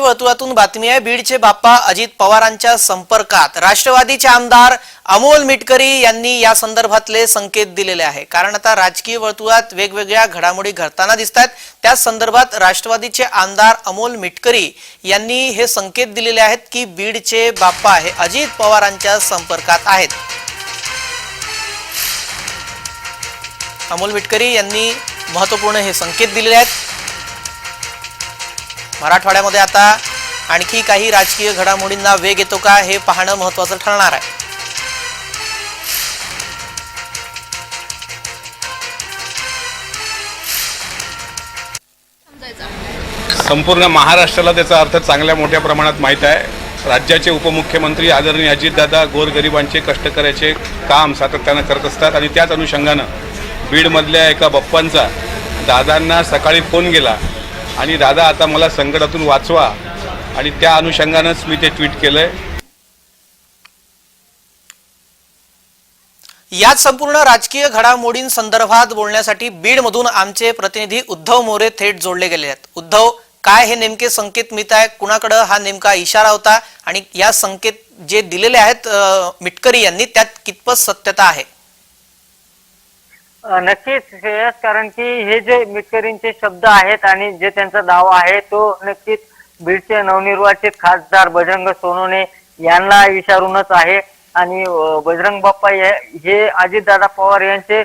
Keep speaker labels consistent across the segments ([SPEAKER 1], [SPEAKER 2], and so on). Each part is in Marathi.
[SPEAKER 1] वर्तुळातून बातमी आहे. बीडचे बाप्पा अजित पवारांच्या संपर्कात. राष्ट्रवादीचे आमदार अमोल मिटकरी यांनी या संदर्भातले संकेत दिलेले आहे. कारण आता राजकीय वर्तुळात वेगवेगळ्या घडामोडी घडताना दिसत आहेत त्या संदर्भात राष्ट्रवादीचे आमदार अमोल मिटकरी यांनी हे संकेत दिलेले आहेत की बीडचे बाप्पा हे अजित पवारांच्या संपर्कात आहेत. अमोल मिटकरी यांनी महत्त्वपूर्ण हे संकेत दिलेले आहेत. मराठवाड्यामध्ये आता आणखी काही राजकीय घडामोडींना वेग येतो का हे पाहणं महत्वाचं ठरणार आहे.
[SPEAKER 2] संपूर्ण महाराष्ट्राला त्याचा अर्थ चांगल्या मोठ्या प्रमाणात माहीत आहे. राज्याचे उपमुख्यमंत्री आदरणीय अजितदादा गोरगरिबांचे कष्टकऱ्याचे काम सातत्यानं करत असतात आणि त्याच अनुषंगानं बीडमधल्या एका बप्पांचा दादांना सकाळी फोन गेला. आणि दादा आता मला संकटातून वाचवा. आणि त्या अनुषंगानंच मी ते ट्विट केलंय.
[SPEAKER 1] याच संपूर्ण राजकीय घडामोडींसंदर्भात बोलण्यासाठी बीडमधून आमचे प्रतिनिधी उद्धव मोरे थेट जोडले गेले आहेत. उद्धव काय हे नेमके संकेत मिळत आहे? कुणाकडं हा नेमका इशारा होता? आणि या संकेत जे दिलेले आहेत मिटकरी यांनी त्यात कितपत सत्यता आहे?
[SPEAKER 3] नक्कीच श्रेयस कारण की हे जे मिटकरींचे शब्द आहेत आणि जे त्यांचा दावा आहे तो नक्कीच बीडचे नवनिर्वाचित खासदार बजरंग सोनवणे यांना विचारूनच आहे. आणि बजरंग बाप्पा हे- अजितदादा पवार यांचे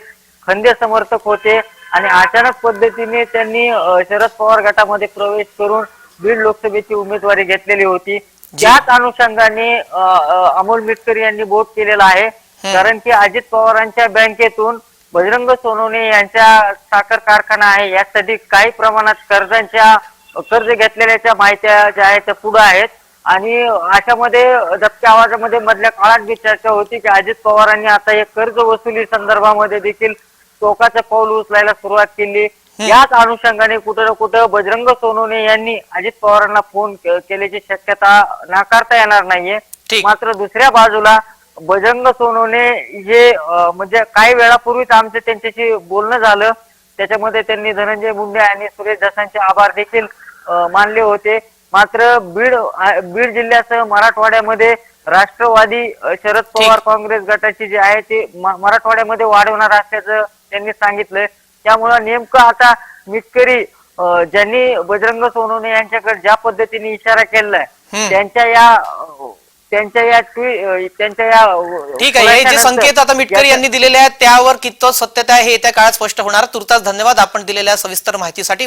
[SPEAKER 3] खंदे समर्थक होते आणि अचानक पद्धतीने त्यांनी शरद पवार गटामध्ये प्रवेश करून बीड लोकसभेची उमेदवारी घेतलेली होती. त्याच अनुषंगाने अमोल मिटकरी यांनी बोट केलेला आहे. कारण की अजित पवारांच्या बँकेतून बजरंग सोनवणे यांच्या साखर कारखाना आहे. यासाठी काही प्रमाणात कर्जांच्या कर्ज घेतलेल्याच्या माहित्या ज्या आहेत त्या पुढे आहेत. आणि अशामध्ये दबक्या आवाजामध्ये मधल्या काळात बी चर्चा होती की अजित पवारांनी आता एक कर्ज वसुली संदर्भामध्ये देखील टोकाचं पाऊल उचलायला सुरुवात केली. याच अनुषंगाने कुठं ना कुठं बजरंग सोनवणे यांनी अजित पवारांना फोन केल्याची शक्यता नाकारता येणार नाहीये. मात्र दुसऱ्या बाजूला बजरंग सोनवणे हे म्हणजे काही वेळापूर्वीच आमचं त्यांच्याशी बोलणं झालं. त्याच्यामध्ये त्यांनी धनंजय मुंडे आणि सुरेश दसांचे आभार देखील मानले होते. मात्र बीड बीड जिल्ह्यासह मराठवाड्यामध्ये राष्ट्रवादी शरद पवार काँग्रेस गटाची जी आहे ती मराठवाड्यामध्ये वाढवणार असल्याचं त्यांनी सांगितलंय. त्यामुळं नेमकं आता मिटकरी ज्यांनी बजरंग सोनवणे यांच्याकडे ज्या पद्धतीने इशारा केलाय. त्यांच्या या त्यांच्या या ट्वी त्यांच्या या
[SPEAKER 1] ठीक आहे हे जे संकेत आता मिटकरी
[SPEAKER 3] याच्या-
[SPEAKER 1] यांनी दिलेले आहेत त्यावर कितपत सत्यता आहे हे येत्या काळात स्पष्ट होणार. तुर्तास धन्यवाद आपण दिलेल्या सविस्तर माहितीसाठी.